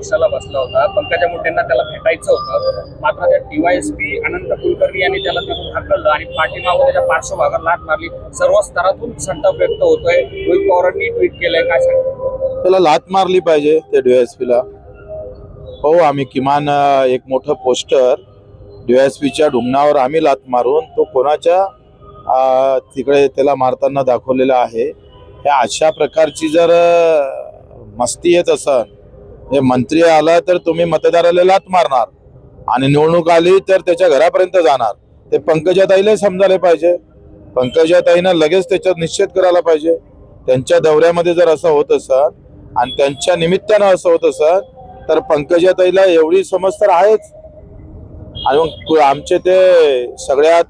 उपोषणाला बसला होता. पंकजा मुंडेंना त्याला भेटायचं होतं. मात्र त्या डीवायएसपी अनंत कुलकर्णी यांनी त्याला तिथून हाकललं आणि पाठीमागून त्याच्या पार्श्वभागात लाट मारली. सर्व स्तरातून संताप व्यक्त होतोय. रोहित पवारांनी ट्विट केलंय. काय सांगतो? त्याला लात मारली पाहिजे त्या डीवायएसपीला हो आम्ही किमान एक मोठं पोस्टर डीवायएसपीच्या ढुंगणावर आम्ही लात मारून तो कोणाच्या तिकडे त्याला मारताना दाखवलेला आहे. ह्या अशा प्रकारची जर मस्ती येत असन म्हणजे मंत्री आला तर तुम्ही मतदाराला लात मारणार. आणि निवडणूक आली तर त्याच्या घरापर्यंत जाणार. ते पंकजाताईला समजायला पाहिजे. पंकजाताईनं लगेच त्याच्यात निश्चित करायला पाहिजे. त्यांच्या दौऱ्यामध्ये जर असं होत असत आणि त्यांच्या निमित्तानं असं होत असत तर पंकजाताईला एवढी समज तर आहेच. आणि मग आमचे ते सगळ्यात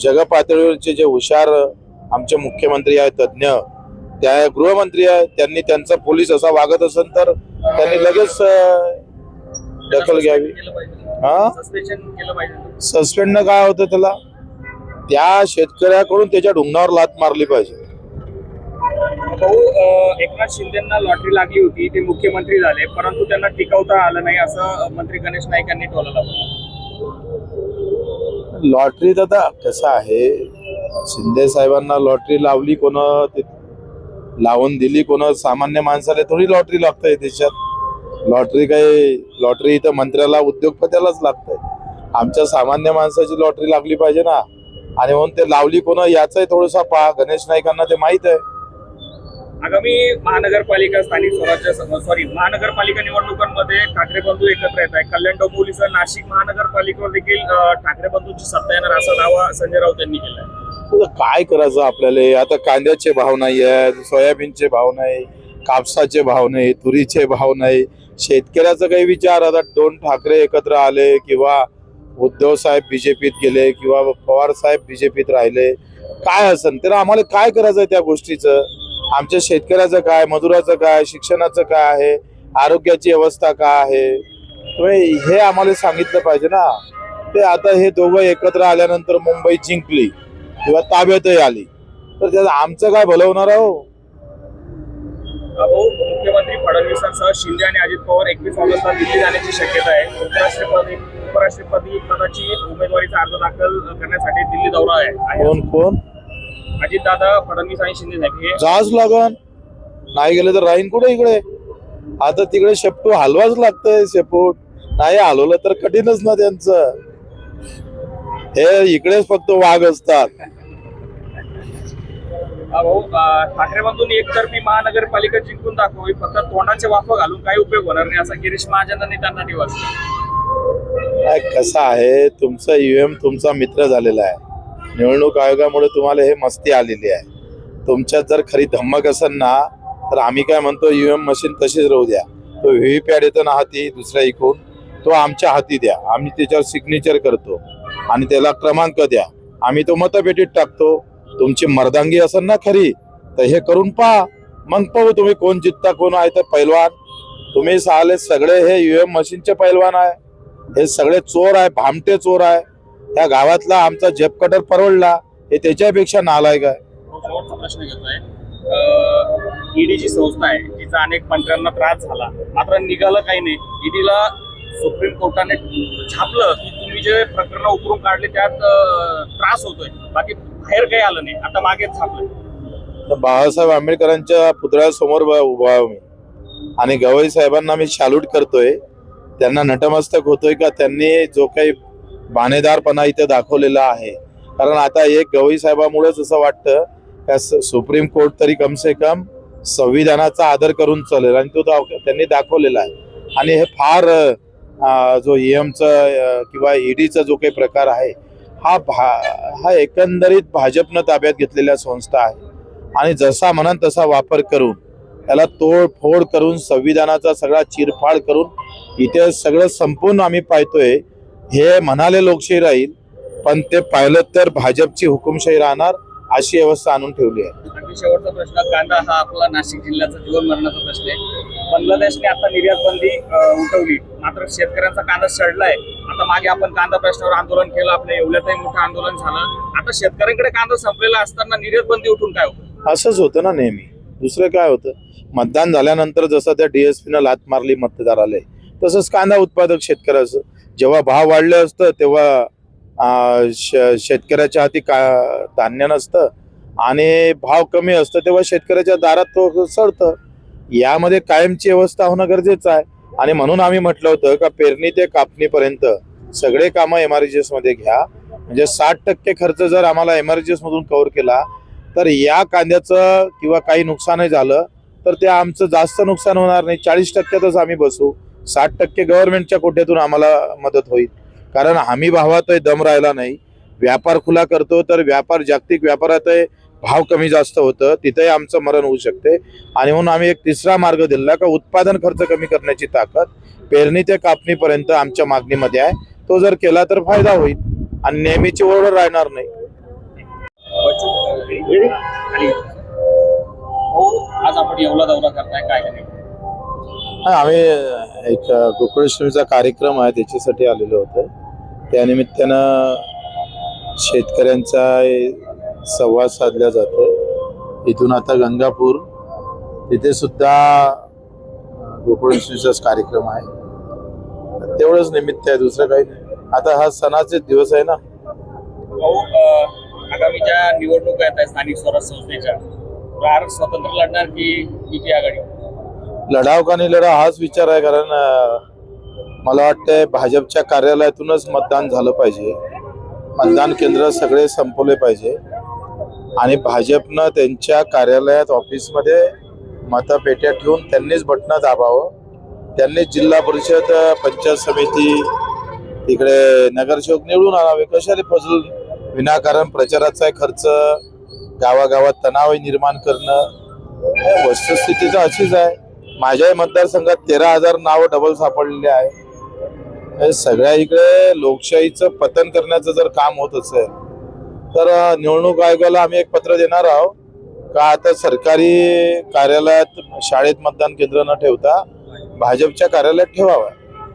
जगपातळीवरचे जे हुशार आमचे मुख्यमंत्री आहेत तज्ज्ञ त्या गृहमंत्री आहेत त्यांनी त्यांचा पोलीस असा वागत असेल तर त्यांनी लगेच दखल घ्यावी. हा? सस्पेंड काय होतं त्याला? त्या शेतकऱ्याकडून त्याच्या ढुंगणावर लात मारली पाहिजे. भाऊ एकनाथ शिंदेना लॉटरी लागली होती ते मुख्यमंत्री झाले परंतु त्यांना टिकवता आलं नाही असं मंत्री गणेश नाईक यांनी टोललं लॉटरीत आता कसं आहे? शिंदे साहेबांना लॉटरी लावली कोण? लावून दिली कोण? सामान्य माणसाला थोडी लॉटरी लागतंय देशात. लॉटरी काही लॉटरी इथं मंत्र्याला उद्योगपत्यालाच लागतंय. आमच्या सामान्य माणसाची लॉटरी लागली पाहिजे ना. आणि म्हणून ते लावली कोण? याचाही थोडसा पहा. गणेश नाईकांना ते माहीत आहे. आगामी महानगरपालिका स्थानिक स्वराज्य सॉरी महानगरपालिका निवडणुकांमध्ये ठाकरे बंधू एकत्र येत आहे कल्याण डोंबिवलीसह नाशिक महानगरपालिकेवर देखील ठाकरे बंधूंची सत्ता येणार असा दावा संजय राऊत यांनी केला आहे काय करायचं आपल्याला? आता कांद्याचे भाव नाही आहेत सोयाबीनचे भाव नाही कापसाचे भाव नाही तुरीचे भाव नाही. शेतकऱ्याचा काही विचार आता दोन ठाकरे एकत्र आले किंवा उद्धव साहेब बीजेपीत गेले किंवा पवार साहेब बीजेपीत राहिले काय असन? तर आम्हाला काय करायचं त्या गोष्टीचं? आमच्या शेतकऱ्याचं काय मजुराचं काय शिक्षणाचं काय आहे आरोग्याची अवस्था काय आहे? तुम्ही हे आम्हाला सांगितलं पाहिजे ना. ते आता हे दोघं एकत्र आल्यानंतर मुंबई जिंकली. किंवा ताब्यातही आली. तर त्याचं आमचं काय भलं होणार हो भाऊ मुख्यमंत्री फडणवीसांसह शिंदे आणि अजित पवार एकवीस ऑगस्टला दिल्ली जाण्याची शक्यता आहे. उपराष्ट्रपती उपराष्ट्रपती पदाची उमेदवारीचा अर्ज दाखल करण्यासाठी दिल्ली दौरा आहे. आहे. कोण कोण? अजितदादा फडणवीस आणि शिंदे साहेब जाच लागन. नाही गेले तर राहीन कुठे इकडे? आता तिकडे शेपटू हलवाच लागतंय शेपूट. नाही हलवलं तर कठीणच ना त्यांचं. हे इकडेच फक्त वाघ असतात. भाऊ बंधूंनी एकतर्फी महानगरपालिका जिंकून दाखवावी फक्त तोंडाचे वाफ घालून काही उपयोग होणार नाही असा गिरीश महाजनांनी त्यांना काय कसं आहे तुमचा ईव्हीएम तुमचा मित्र झालेला आहे. निवडणूक आयोगामुळे तुम्हाला हे मस्ती आलेली आहे. तुमच्यात जर खरी धम्मक असेल ना तर आम्ही काय म्हणतो ईव्हीएम मशीन तशीच राहू द्या. तो व्हीव्हीपॅड येतो ना हाती दुसऱ्या इकून तो आमच्या हाती द्या. आम्ही त्याच्यावर सिग्नेचर करतो. आणि त्याला क्रमांक द्या. आम्ही तो मतपेटीत टाकतो. तुमची मर्दांगी असेल ना खरी तर हे करून पहा. मग पाहू तुम्ही कोण जितता कोण आहे तर पैलवान. तुम्ही साले सगळे हे युएम मशीनचे पैलवान आहे. हे सगळे चोर आहे भामटे चोर आहे. त्या गावातला आमचा जेप कटर परवडला. हे त्याच्यापेक्षा नालायक आहे. प्रश्न घेतोय. ईडीची संस्था आहे तिचा अनेक मंत्र्यांना त्रास झाला. मात्र निघालं काही नाही. ईडीला सुप्रीम कोर्टाने छापलं. तुम्ही जे प्रकरण उकरून काढले त्यात त्रास होतोय. बाकी बाहेर काही आलं नाही. आता मागेच छापलं बाळासाहेब आंबेडकरांच्या पुतळ्यासमोर उभा मी. आणि गवई साहेबांना मी शालूट करतोय. त्यांना नटमस्तक होतोय का? त्यांनी जो काही बाणेदारपणा इथे दाखवलेला आहे. कारण आता एक गवई साहेबामुळेच असं वाटतं का सुप्रीम कोर्ट तरी कम से कम संविधानाचा आदर करून चालेल. आणि तो दाव- त्यांनी दाखवलेला आहे. आणि हे फार जो एमचा किंवा ईडीचा जो काही प्रकार आहे हा भा हा एकंदरीत भाजपनं ताब्यात घेतलेल्या संस्था आहे. आणि जसा म्हणन तसा वापर करून त्याला तोडफोड करून संविधानाचा सगळा चिरफाड करून इथे सगळं संपूर्ण आम्ही पाहतोय. हे म्हणाले लोकशाही राहील पण ते पाहिलं तर भाजपची हुकुमशाही राहणार अशी व्यवस्था आणून ठेवली आहे. अगदी शेवटचा प्रश्न कांदा हा आपला नाशिक जिल्ह्याचा जीवन मरणाचा प्रश्न आहे. बांगलादेशने आता निर्यात बंदी अं, उठवली. मात्र शेतकऱ्यांचा कांदा सडलाय. आता मागे आपण कांदा प्रश्नावर आंदोलन केलं आपल्या एवढ्यातही मोठं आंदोलन झालं. आता शेतकऱ्यांकडे कांदा संपलेला असताना निर्यात बंदी उठून काय होतं? असंच होतं ना नेहमी. दुसरं काय होतं? मतदान झाल्यानंतर जसं त्या डीएसपीनं लात मारली मतदाराला तसंच कांदा उत्पादक शेतकऱ्याचं. जेव्हा भाव वाढले असतं तेव्हा श- शेतकऱ्याच्या हाती का धान्य नसतं आणि भाव कमी असतो तेव्हा शेतकऱ्याच्या दारात तो सडतं. यामध्ये कायमची व्यवस्था होणं गरजेचं आहे. आणि म्हणून आम्ही म्हटलं होतं का पेरणी ते कापणीपर्यंत सगळे कामं एम आरमध्ये घ्या. म्हणजे साठ टक्के खर्च जर आम्हाला एम आर मधून कव्हर केला तर या कांद्याचं किंवा काही नुकसानही झालं तर ते आमचं जास्त नुकसान होणार नाही. चाळीस टक्क्यातच आम्ही बसू. साठ टक्के गव्हर्नमेंटच्या कोट्यातून आम्हाला मदत होईल. कारण हमी भावातही दम राहिला नाही. व्यापार खुला करतो तर व्यापार जागतिक व्यापारातही भाव कमी जास्त होतं. तिथेही आमचं मरण होऊ शकते. आणि म्हणून आम्ही एक तिसरा मार्ग दिला का उत्पादन खर्च कमी करण्याची ताकद पेरणी ते कापणीपर्यंत आमच्या मागणीमध्ये आहे. तो जर केला तर फायदा होईल. आणि नेहमीची ओढ राहणार नाही. हो, आज आपण एवढा दौरा करताय काय आम्ही एक गोकुळाष्टमीचा कार्यक्रम आहे त्याच्यासाठी आलेलो होतो. त्यानिमित्तानं शेतकऱ्यांचा संवाद साधला जातो. इथून आता गंगापूर तिथे सुद्धा गोकुळाष्टमीचाच कार्यक्रम आहे. तेवढंच निमित्त आहे दुसरं काही नाही. आता हा सणाचे दिवस आहे ना. भाऊ आगामी ज्या निवडणुका येत आहेत स्थानिक स्वराज्य संस्थेच्या. स्वतंत्र लढणार की युती आघाडी? लढाव का नाही लढा हाच विचार आहे कारण मला वाटतंय भाजपच्या कार्यालयातूनच मतदान झालं पाहिजे. मतदान केंद्र सगळे संपवले पाहिजे. आणि भाजपनं त्यांच्या कार्यालयात ऑफिसमध्ये मतपेट्या ठेवून त्यांनीच बटणं दाबावं. त्यांनीच जिल्हा परिषद पंचायत समिती तिकडे नगरसेवक निवडून आणावे. कशाने फजल विनाकारण प्रचाराचा खर्च गावागावात तणाव निर्माण करणं हे वस्तुस्थिती तर अशीच आहे. माझ्याही मतदारसंघात तेरा हजार नावं डबल सापडलेले आहे. सगळ्या इकडे लोकशाहीचं पतन करण्याचं जर काम होत असेल तर निवडणूक आयोगाला आम्ही एक पत्र देणार आहोत. का आता सरकारी कार्यालयात शाळेत मतदान केंद्र न ठेवता भाजपच्या कार्यालयात ठेवावं?